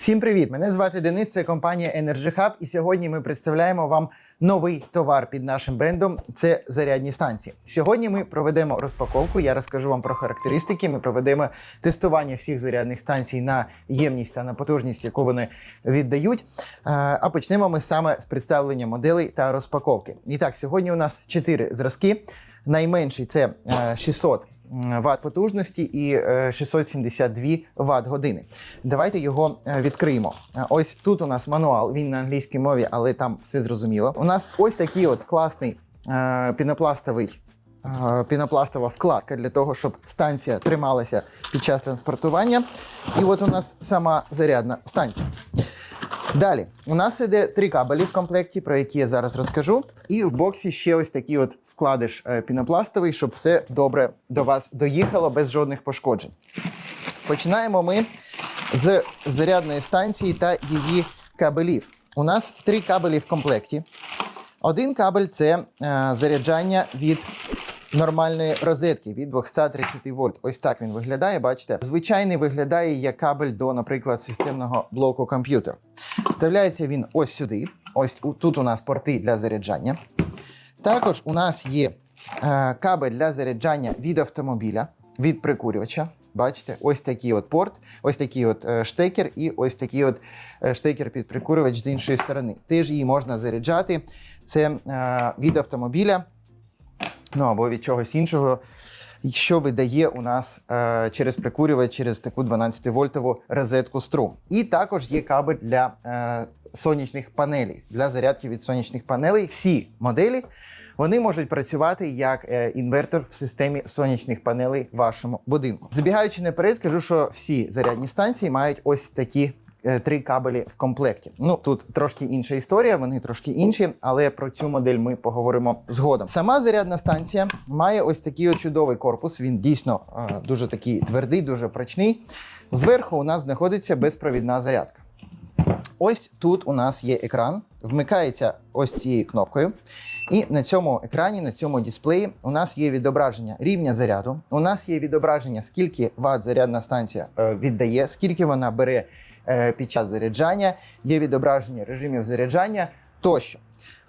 Всім привіт! Мене звати Денис. Це компанія Energy Hub. І сьогодні ми представляємо вам новий товар під нашим брендом. Це зарядні станції. Сьогодні ми проведемо розпаковку. Я розкажу вам про характеристики. Ми проведемо тестування всіх зарядних станцій на ємність та на потужність, яку вони віддають. Е, А почнемо ми саме з представлення моделей та розпаковки. І так, сьогодні у нас чотири зразки. Найменший це е, 600 Вт потужності і е, 672 Вт години. Давайте його е, відкриємо. Е, Ось тут у нас мануал, він на англійській мові, але там все зрозуміло. У нас ось такий от класний е, пінопластовий. е, Пінопластова вкладка для того, щоб станція трималася під час транспортування. І от у нас сама зарядна станція. Далі, у нас іде три кабелі в комплекті, про які я зараз розкажу. І в боксі ще ось такий от вкладиш е, пінопластовий, щоб все добре до вас доїхало без жодних пошкоджень. Починаємо ми з зарядної станції та її кабелів. У нас три кабелі в комплекті. Один кабель це е, заряджання від нормальної розетки від 230 вольт. Ось так він виглядає. Бачите, звичайний виглядає як кабель до, наприклад, системного блоку комп'ютера. Вставляється він ось сюди. Ось тут у нас порти для заряджання. Також у нас є е, кабель для заряджання від автомобіля, від прикурювача. Бачите, ось такий от порт, ось такий от е, штекер і ось такий от е, штекер під прикурювач з іншої сторони. Теж її можна заряджати. Це е, від автомобіля, ну або від чогось іншого, що видає у нас е, через прикурювач, через таку 12-вольтову розетку струм. І також є кабель для е, сонячних панелей, для зарядки від сонячних панелей. Всі моделі вони можуть працювати як е, інвертор в системі сонячних панелей в вашому будинку. Забігаючи наперед, скажу, що всі зарядні станції мають ось такі. Е, Три кабелі в комплекті. Ну тут трошки інша історія, вони трошки інші, але про цю модель ми поговоримо згодом. Сама зарядна станція має ось такий чудовий корпус. Він дійсно е, дуже такий твердий, дуже прочний. Зверху у нас знаходиться безпровідна зарядка. Ось тут у нас є екран, вмикається ось цією кнопкою. І на цьому екрані, на цьому дисплеї, у нас є відображення рівня заряду. У нас є відображення, скільки Вт зарядна станція е, віддає, скільки вона бере під час заряджання, є відображення режимів заряджання тощо.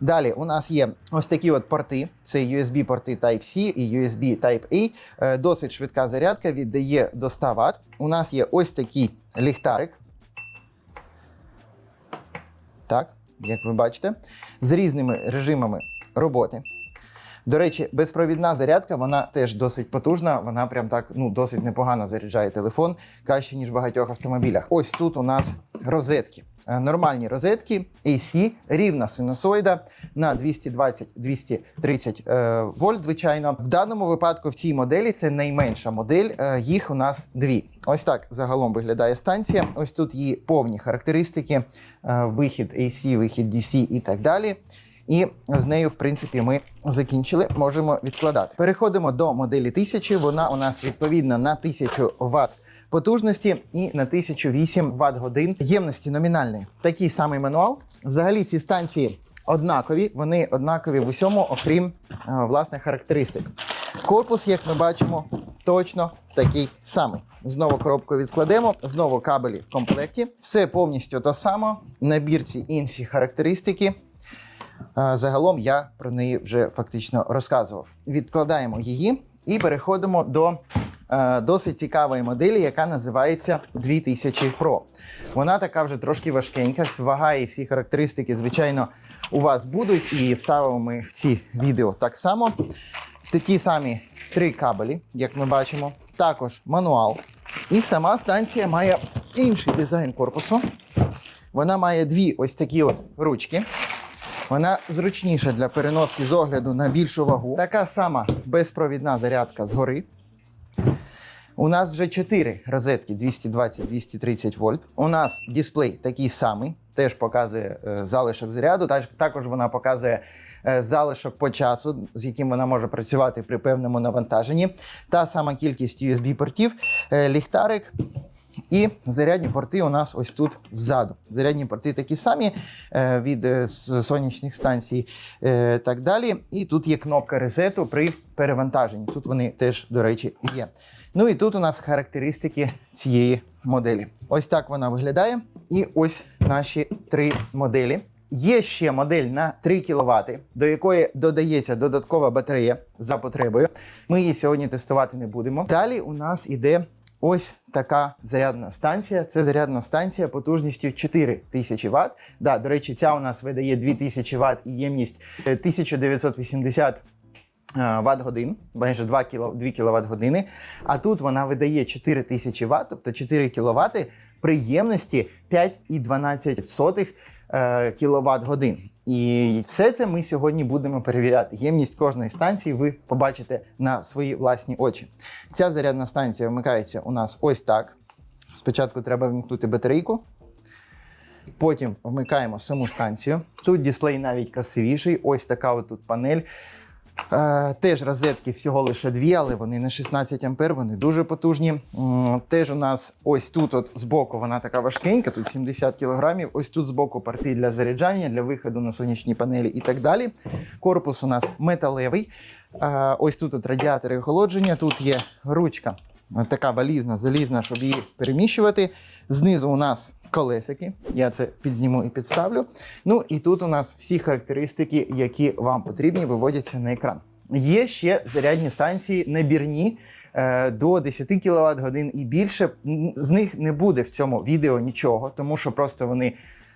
Далі у нас є ось такі от порти: це USB-порти Type-C і USB Type-A. Е, Досить швидка зарядка, віддає до 100 Вт. У нас є ось такий ліхтарик. Так, як ви бачите, з різними режимами роботи. До речі, безпровідна зарядка, вона теж досить потужна. Вона прям так ну досить непогано заряджає телефон, краще ніж в багатьох автомобілях. Ось тут у нас розетки. Е, Нормальні розетки AC, рівна синусоїда на 220-230 е, вольт. Звичайно, в даному випадку в цій моделі це найменша модель. е, їх у нас дві. Ось так загалом виглядає станція. Ось тут її повні характеристики: вихід AC, вихід DC і так далі. І з нею, в принципі, ми закінчили. Можемо відкладати. Переходимо до моделі 1000. Вона у нас відповідна на 1000 Вт потужності і на 1008 Вт годин ємності номінальної. Такий самий мануал. Взагалі ці станції однакові, вони однакові в усьому, окрім е, власне характеристик. Корпус, як ми бачимо, точно такий самий. Знову коробку відкладемо, знову кабелі в комплекті. Все повністю то саме. Набірці інші характеристики. Загалом я про неї вже фактично розказував. Відкладаємо її і переходимо до е, досить цікавої моделі, яка називається 2000 Pro. Вона така вже трошки важкенька. Вага і всі характеристики, звичайно, у вас будуть, і вставимо ми в ці відео так само. Такі самі три кабелі, як ми бачимо, також мануал. І сама станція має інший дизайн корпусу. Вона має дві ось такі от ручки. Вона зручніша для переноски з огляду на більшу вагу. Така сама безпровідна зарядка згори. У нас вже 4 розетки 220-230 вольт. У нас дисплей такий самий, теж показує е, залишок заряду. Також вона показує е, залишок по часу, з яким вона може працювати при певному навантаженні. Та сама кількість USB-портів, е, ліхтарик. І зарядні порти у нас ось тут ззаду. Зарядні порти такі самі е, від е, сонячних станцій е, так далі. І тут є кнопка резету при перевантаженні. Тут вони теж, до речі, є. Ну і тут у нас характеристики цієї моделі. Ось так вона виглядає. І ось наші три моделі. Є ще модель на 3 кВт, до якої додається додаткова батарея за потребою. Ми її сьогодні тестувати не будемо. Далі у нас іде ось така зарядна станція. Це зарядна станція потужністю 4000 Вт. Да, до речі, ця у нас видає 2000 Вт і ємність е, 1980 Вт годин, майже 2 кіло, 2 кВт години. А тут вона видає 4000 Вт, тобто 4 кВт при ємності 5,12 кВт годин. І все це ми сьогодні будемо перевіряти. Ємність кожної станції ви побачите на свої власні очі. Ця зарядна станція вмикається у нас ось так. Спочатку треба вмкнути батарейку. Потім вмикаємо саму станцію. Тут дисплей навіть красивіший. Ось така от тут панель. Е, теж розетки всього лише дві, але вони на 16 ампер, вони дуже потужні. Теж у нас ось тут, от збоку, вона така важкенька, тут 70 кілограмів. Ось тут збоку порти для заряджання, для виходу на сонячні панелі і так далі. Корпус у нас металевий. Е, Ось тут от радіатори охолодження, тут є ручка. От Така валізна, залізна, щоб її переміщувати. Знизу у нас колесики. Я це підзніму і підставлю. Ну і тут у нас всі характеристики, які вам потрібні, виводяться на екран. Є ще зарядні станції набірні е, до 10 кВт годин і більше. З них не буде в цьому відео нічого, тому що просто вони.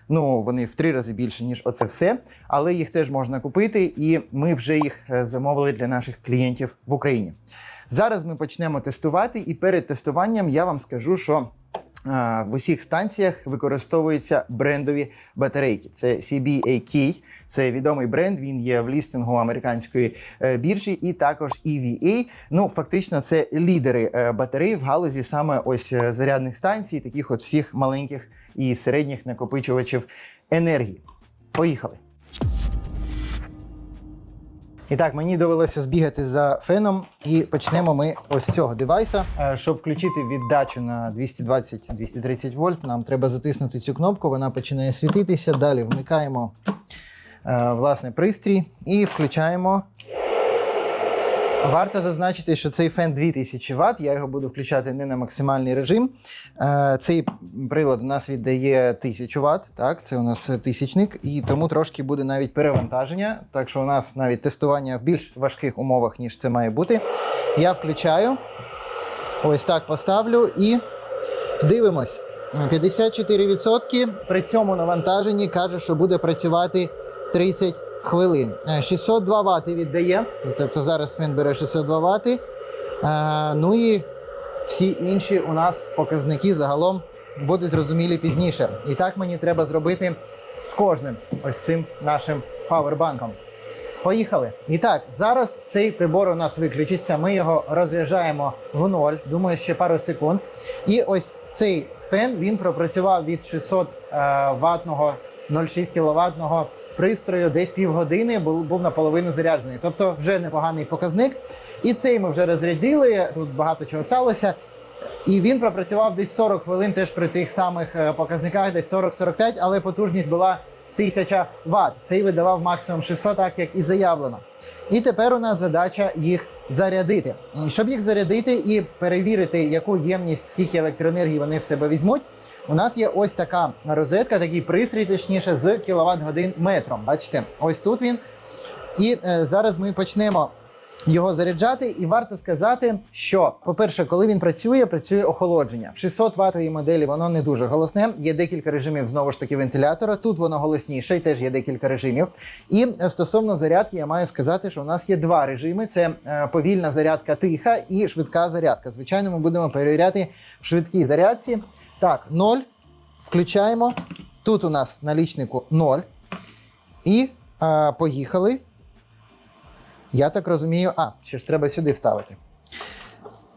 Ну, вони в три рази більше, ніж оце все. Але їх теж можна купити, і ми вже їх е, замовили для наших клієнтів в Україні. Зараз ми почнемо тестувати, і перед тестуванням я вам скажу, що а, в усіх станціях використовуються брендові батарейки. Це CBAK, це відомий бренд. Він є в лістингу американської е, біржі, і також EVA. Ну, фактично, це лідери е, батарей в галузі саме ось е, зарядних станцій, таких от всіх маленьких і середніх накопичувачів енергії. Поїхали. І так, мені довелося збігати за феном, і почнемо ми ось з цього девайса. Е, Щоб включити віддачу на 220-230 вольт, нам треба затиснути цю кнопку, вона починає світитися. Далі вмикаємо е, власне пристрій і включаємо. Варто зазначити, що цей фен 2000 Вт, я його буду включати не на максимальний режим. Е, Цей прилад у нас віддає 1000 Вт, так, це у нас тисячник, і тому трошки буде навіть перевантаження. Так що у нас навіть тестування в більш важких умовах, ніж це має бути. Я включаю, ось так поставлю і дивимось. 54% при цьому навантаженні каже, що буде працювати 30 хвилин. Е, 602 Вт віддає, тобто зараз він бере 602 Вт. Е, Ну і всі інші у нас показники загалом будуть зрозумілі пізніше. І так мені треба зробити з кожним ось цим нашим павербанком. Поїхали. І так, зараз цей прибор у нас виключиться. Ми його розряджаємо в ноль. Думаю, ще пару секунд. І ось цей фен він пропрацював від 600 е, ватного 0,6 кВт пристрою десь півгодини, був, наполовину заряджений. Тобто вже непоганий показник. І цей ми вже розрядили. Тут багато чого сталося. І він пропрацював десь 40 хвилин теж при тих самих е, показниках, десь 40-45, але потужність була 1000 Вт. Цей видавав максимум 600, так як і заявлено. І тепер у нас задача їх зарядити. Щоб їх зарядити і перевірити, яку ємність, скільки електроенергії вони в себе візьмуть. У нас є ось така розетка, такий пристрій, точніше, з кіловат годин метром. Бачите, ось тут він. І е, зараз ми почнемо його заряджати. І варто сказати, що, по-перше, коли він працює, працює охолодження. В 600 ватовій моделі воно не дуже голосне. Є декілька режимів знову ж таки вентилятора. Тут воно голосніше, і теж є декілька режимів. І е, стосовно зарядки, я маю сказати, що у нас є два режими: це е, повільна зарядка тиха і швидка зарядка. Звичайно, ми будемо перевіряти в швидкій зарядці. Так, 0. Включаємо. Тут у нас на лічнику 0. І е, поїхали. Я так розумію, а, ще ж треба сюди вставити.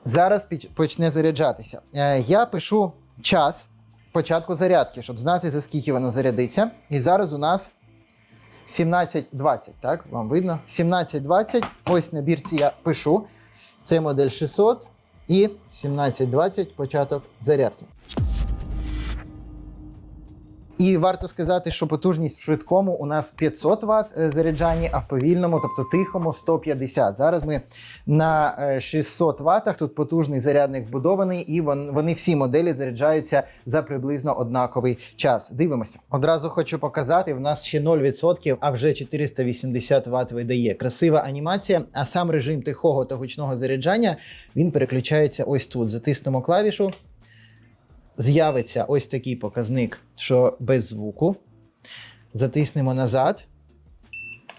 Зараз почне заряджатися. Е, я пишу час початку зарядки, щоб знати, за скільки воно зарядиться. І зараз у нас 17.20, так? Вам видно? 17.20. Ось на бірці я пишу. Це модель 600 і 17.20 початок зарядки. І варто сказати, що потужність в швидкому у нас 500 Вт е, заряджання, а в повільному, тобто тихому, 150. Зараз ми на е, 600 Вт. Тут потужний зарядник вбудований, і вони всі моделі заряджаються за приблизно однаковий час. Дивимося. Одразу хочу показати: в нас ще 0%, а вже 480 Вт видає. Красива анімація, а сам режим тихого та гучного заряджання він переключається ось тут. Затиснемо клавішу з'явиться ось такий показник, що без звуку. Затиснемо назад,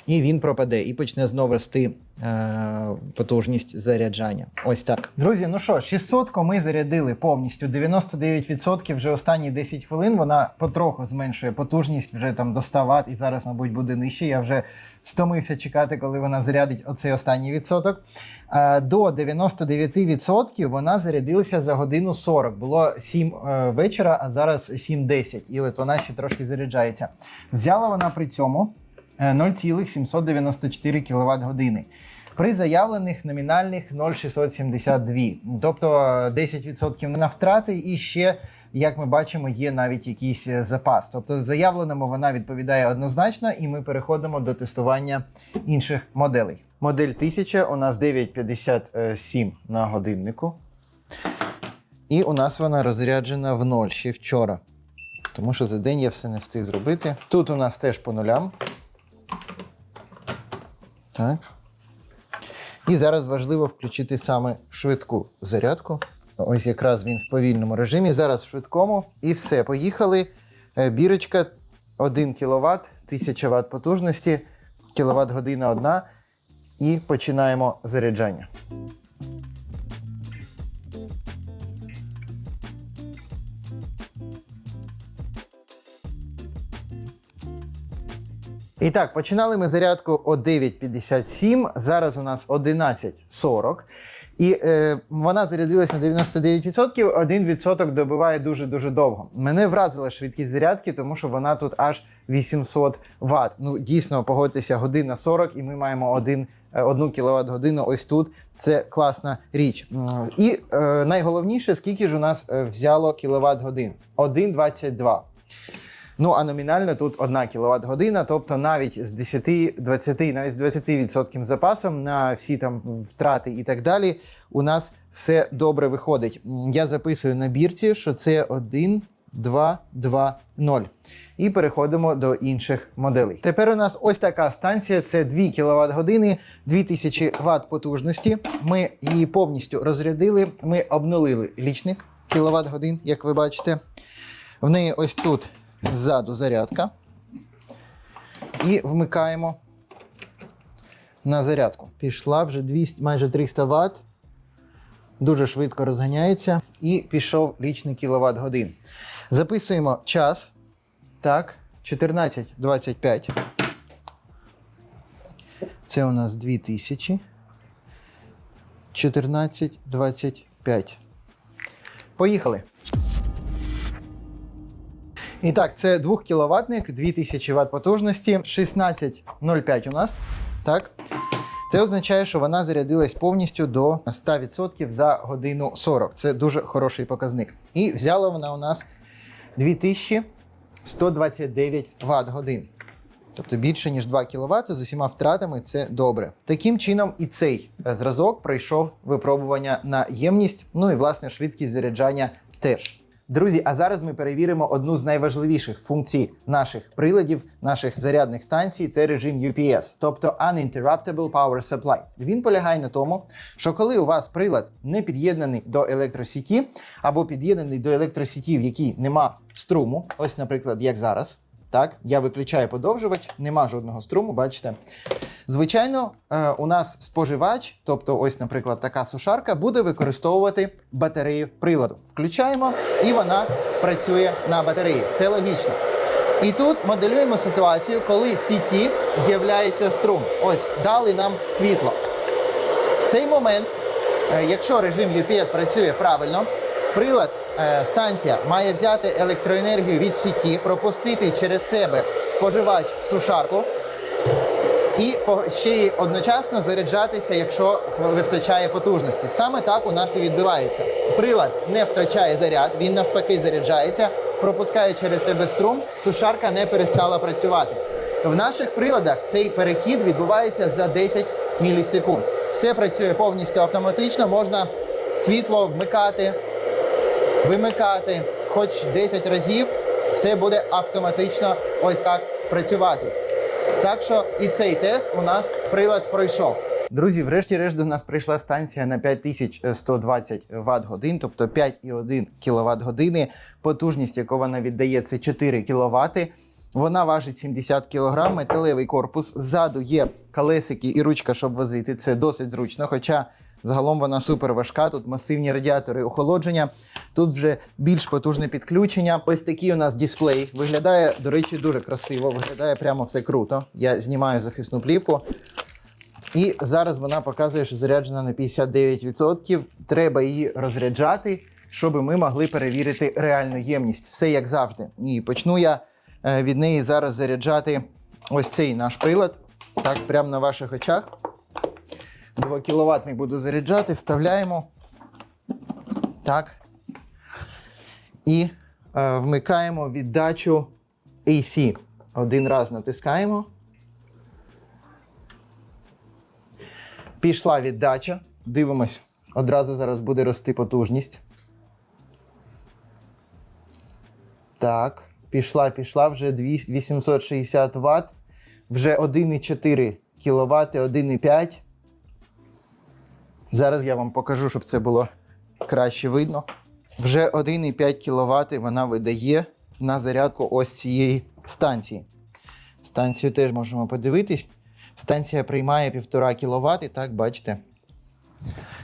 і він пропаде, і почне знову рости е, потужність заряджання. Ось так. Друзі, ну що, 600 ми зарядили повністю. 99% вже останні 10 хвилин. Вона потроху зменшує потужність вже там до 100 Вт, і зараз, мабуть, буде нижче. Я вже стомився чекати, коли вона зарядить оцей останній відсоток. Е, До 99% вона зарядилася за годину 40. Було 7 е, вечора, а зараз 7.10. І от вона ще трошки заряджається. Взяла вона при цьому 0,794 кВт години. При заявлених номінальних 0,672. Тобто е, 10% на втрати і ще. Як ми бачимо, є навіть якийсь е, запас. Тобто заявленому вона відповідає однозначно, і ми переходимо до тестування інших моделей. Модель 1000 у нас 9,57 на годиннику. І у нас вона розряджена в ноль ще вчора. Тому що за день я все не встиг зробити. Тут у нас теж по нулям. Так. І зараз важливо включити саме швидку зарядку. Ось якраз він в повільному режимі. Зараз в швидкому. І все, поїхали. Е, Бірочка 1 кВт, 1000 Вт потужності, кВт година одна. І починаємо заряджання. І так, починали ми зарядку о 9.57, зараз у нас 11.40. І е, вона зарядилась на 99%, 1% добиває дуже-дуже довго. Мене вразила швидкість зарядки, тому що вона тут аж 800 Вт. Ну, дійсно, погодьтеся, година 40, і ми маємо 1, 1 кВт годину ось тут. Це класна річ. І е, найголовніше, скільки ж у нас е, взяло кіловат годин? 1,22. Ну, а номінально тут 1 кВт година, тобто навіть з 10, 20, навіть з 20% запасом на всі там втрати і так далі, у нас все добре виходить. Я записую на бірці, що це 1, 2, 2, 0. І переходимо до інших моделей. Тепер у нас ось така станція: це 2 кВт години, 2000 Вт потужності. Ми її повністю розрядили. Ми обнулили лічник кВт годин, як ви бачите. В неї ось тут ззаду зарядка. І вмикаємо на зарядку. Пішла вже 200, майже 300 Вт. Дуже швидко розганяється. І пішов лічний кіловат годин. Записуємо час. Так, 14.25. Це у нас 2000. 14.25. Поїхали. І так, це 2 кВт, 2000 Вт потужності, 16,05 у нас. Так. Це означає, що вона зарядилась повністю до 100% за годину 40. Це дуже хороший показник. І взяла вона у нас 2129 Вт годин. Тобто більше ніж 2 кВт з усіма втратами це добре. Таким чином, і цей е, зразок пройшов випробування на ємність, ну і власне швидкість заряджання теж. Друзі, а зараз ми перевіримо одну з найважливіших функцій наших приладів, наших зарядних станцій це режим UPS, тобто Uninterruptible Power Supply. Він полягає на тому, що коли у вас прилад не під'єднаний до електросіті або під'єднаний до електросіті, в якій нема струму, ось, наприклад, як зараз. Так, я виключаю подовжувач, нема жодного струму, бачите. Звичайно, е, у нас споживач, тобто, ось, наприклад, така сушарка, буде використовувати батарею приладу. Включаємо, і вона працює на батареї. Це логічно. І тут моделюємо ситуацію, коли в сіті з'являється струм. Ось дали нам світло. В цей момент, е, якщо режим UPS працює правильно, прилад, е, станція має взяти електроенергію від сіті, пропустити через себе споживач в сушарку і ще й одночасно заряджатися, якщо вистачає потужності. Саме так у нас і відбувається. Прилад не втрачає заряд, він навпаки заряджається, пропускає через себе струм, сушарка не перестала працювати. В наших приладах цей перехід відбувається за 10 мілісекунд. Все працює повністю автоматично, можна світло вмикати, вимикати хоч 10 разів, все буде автоматично ось так працювати. Так що і цей тест у нас прилад пройшов. Друзі, врешті-решт до нас прийшла станція на 5120 Вт годин, тобто 5,1 кВт години. Потужність, яку вона віддає, це 4 кВт. Вона важить 70 кг, металевий корпус. Ззаду є колесики і ручка, щоб возити. Це досить зручно. Хоча загалом вона супер важка. Тут масивні радіатори охолодження. Тут вже більш потужне підключення. Ось такий у нас дисплей. Виглядає, до речі, дуже красиво. Виглядає прямо все круто. Я знімаю захисну плівку. І зараз вона показує, що заряджена на 59%. Треба її розряджати, щоб ми могли перевірити реальну ємність. Все як завжди. І почну я е, від неї зараз заряджати ось цей наш прилад. Так, прямо на ваших очах. 2 кВт буду заряджати, вставляємо. Так. І е, вмикаємо віддачу AC. Один раз натискаємо. Пішла віддача. Дивимось. Одразу зараз буде рости потужність. Так, пішла, пішла вже 200 860 Вт. Вже 1,4 кВт, 1,5. Зараз я вам покажу, щоб це було краще видно. Вже 1,5 кВт вона видає на зарядку ось цієї станції. Станцію теж можемо подивитись. Станція приймає 1,5 кВт, і так бачите.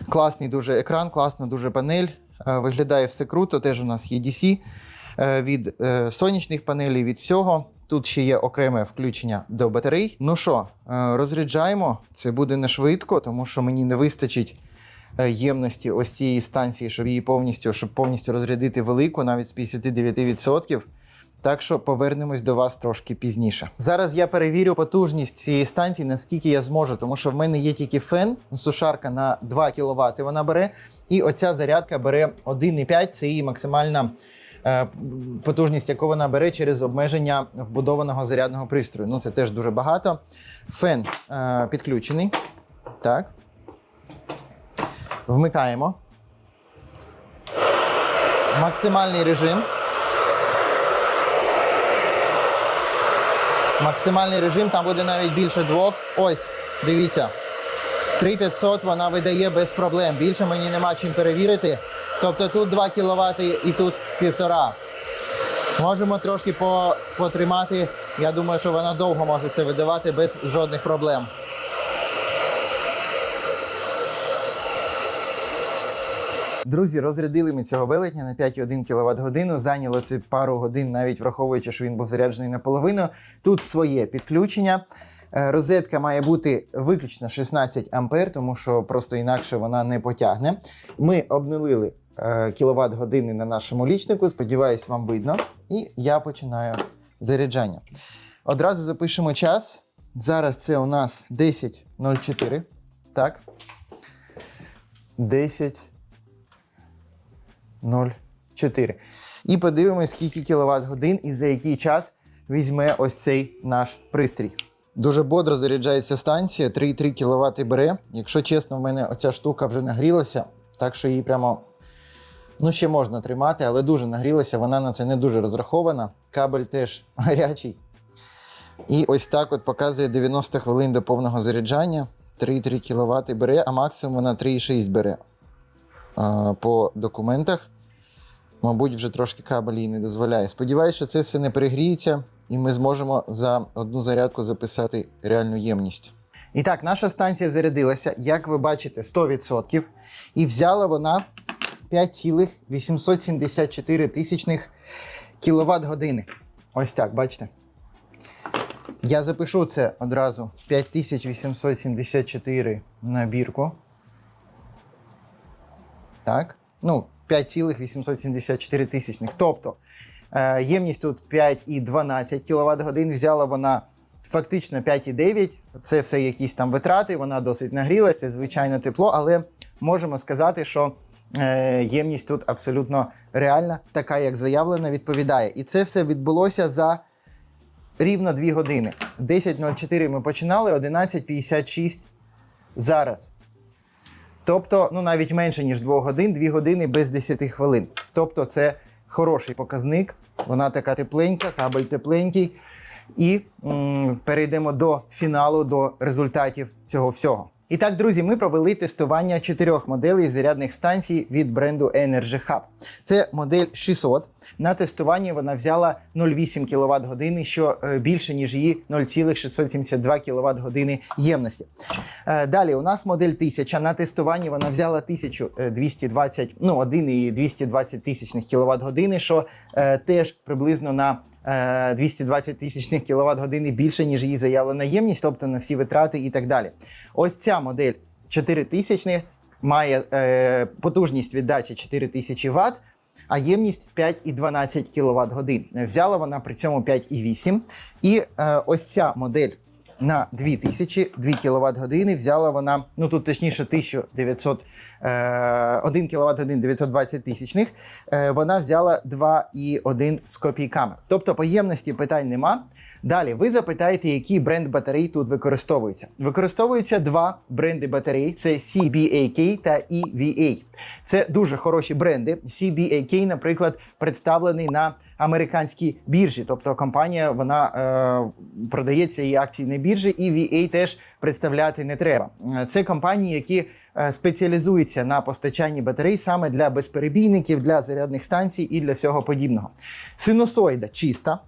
Класний дуже екран, класна дуже панель. Е, Виглядає все круто. Теж у нас є DC е, від е, сонячних панелей, від всього. Тут ще є окреме включення до батарей. Ну що, е, розряджаємо. Це буде не швидко, тому що мені не вистачить е, ємності ось цієї станції, щоб її повністю, щоб повністю розрядити велику, навіть з 59%. Так що повернемось до вас трошки пізніше. Зараз я перевірю потужність цієї станції, наскільки я зможу, тому що в мене є тільки фен, сушарка на 2 кВт вона бере, і оця зарядка бере 1,5, це її максимальна потужність, яку вона бере через обмеження вбудованого зарядного пристрою. Ну це теж дуже багато. Фен е, підключений. Так. Вмикаємо. Максимальний режим. Максимальний режим там буде навіть більше двох. Ось, дивіться. 3500 вона видає без проблем. Більше мені нема чим перевірити. Тобто тут 2 кВт і тут 1,5. Можемо трошки по, потримати. Я думаю, що вона довго може це видавати без жодних проблем. Друзі, розрядили ми цього велетня на 5,1 кВт годину. Зайняло це пару годин, навіть враховуючи, що він був заряджений наполовину. Тут своє підключення. Е, Розетка має бути виключно 16 ампер, тому що просто інакше вона не потягне. Ми обнулили кВт години на нашому лічнику. Сподіваюсь, вам видно. І я починаю заряджання. Одразу запишемо час. Зараз це у нас 10.04. Так. 10. 0,4. І подивимось, скільки кіловат годин і за який час візьме ось цей наш пристрій. Дуже бодро заряджається станція, 3,3 кВт бере. Якщо чесно, в мене оця штука вже нагрілася, так що її прямо ну, ще можна тримати, але дуже нагрілася. Вона на це не дуже розрахована. Кабель теж гарячий. І ось так от показує 90 хвилин до повного заряджання. 3,3 кВт бере, а максимум вона 3,6 бере а, по документах. Мабуть, вже трошки кабель їй не дозволяє. Сподіваюся, що це все не перегріється, і ми зможемо за одну зарядку записати реальну ємність. І так, наша станція зарядилася, як ви бачите, 100%. І взяла вона 5,874 тисячних кіловат години. Ось так, бачите? Я запишу це одразу 5874 на бірку. Так. Ну, 5,874 тисячних. Тобто е, ємність тут 5,12 кВт годин. Взяла вона фактично 5,9. Це все якісь там витрати, вона досить нагрілася, звичайно, тепло, але можемо сказати, що ємність тут абсолютно реальна, така як заявлена, відповідає. І це все відбулося за рівно 2 години. 10.04 ми починали, 11.56 зараз. Тобто, ну навіть менше, ніж 2 годин, 2 години без 10 хвилин. Тобто, це хороший показник. Вона така тепленька, кабель тепленький. І м, перейдемо до фіналу, до результатів цього всього. І так, друзі, ми провели тестування чотирьох моделей зарядних станцій від бренду Energy Hub. Це модель 600. На тестуванні вона взяла 0,8 кВт години, що е, більше ніж її 0,672 кВт години ємності. Е, Далі у нас модель 1000. На тестуванні вона взяла 1220, ну 1,220 тисячних кВт години, що е, теж приблизно на е, 220 тисячних кВт години більше, ніж її заявлена ємність, тобто на всі витрати і так далі. Ось ця модель 4000 має е, потужність віддачі 4000 Вт, а ємність 5,12 кВт годин. Взяла вона при цьому 5,8. І е, ось ця модель на 2000, 2 кВт години взяла вона, ну тут точніше 1900, е, 1 кВт годин 920 тисячних, е, вона взяла 2,1 з копійками. Тобто по ємності питань нема. Далі ви запитаєте, який бренд батарей тут використовується. Використовуються два бренди батарей: це CBAK та EVA. Це дуже хороші бренди. CBAK, наприклад, представлений на американській біржі, тобто компанія вона е, продається її акції на біржі, і EVA теж представляти не треба. Е, Це компанії, які е, спеціалізуються на постачанні батарей саме для безперебійників, для зарядних станцій і для всього подібного. Синусоїда чиста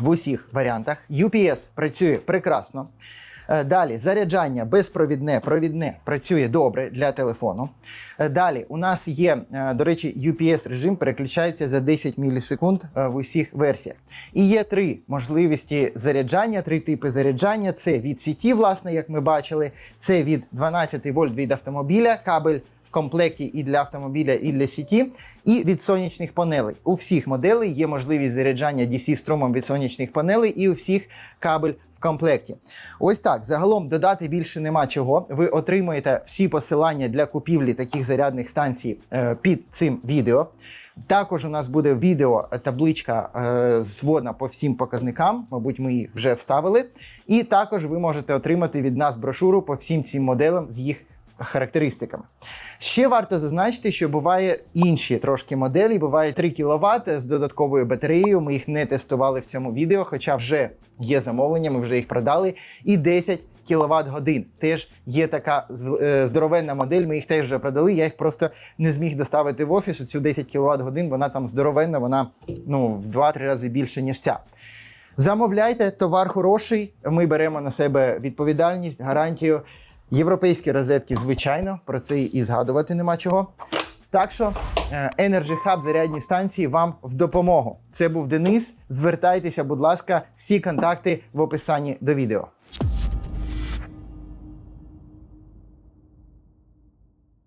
в усіх варіантах. UPS працює прекрасно. Е, Далі заряджання безпровідне, провідне працює добре для телефону. Е, Далі у нас є, е, до речі, UPS режим переключається за 10 мілісекунд в усіх версіях. І є три можливості заряджання, три типи заряджання: це від сіті, власне, як ми бачили, це від 12 вольт від автомобіля, кабель в комплекті і для автомобіля, і для сіті, і від сонячних панелей. У всіх моделей є можливість заряджання DC струмом від сонячних панелей, і у всіх кабель в комплекті. Ось так. Загалом додати більше нема чого. Ви отримуєте всі посилання для купівлі таких зарядних станцій е, під цим відео. Також у нас буде відео е, табличка е, зводна по всім показникам. Мабуть, ми її вже вставили. І також ви можете отримати від нас брошуру по всім цим моделям з їх характеристиками. Ще варто зазначити, що буває інші трошки моделі. Буває 3 кВт з додатковою батареєю. Ми їх не тестували в цьому відео, хоча вже є замовлення, ми вже їх продали. І 10 кВт годин. Теж є така е, здоровенна модель. Ми їх теж вже продали. Я їх просто не зміг доставити в офіс. Цю 10 кВт годин вона там здоровенна, вона ну в 2-3 рази більше ніж ця. Замовляйте, товар хороший. Ми беремо на себе відповідальність, гарантію. Європейські розетки, звичайно, про це і згадувати нема чого. Так що е, Energy Hub зарядні станції вам в допомогу. Це був Денис. Звертайтеся, будь ласка, всі контакти в описанні до відео.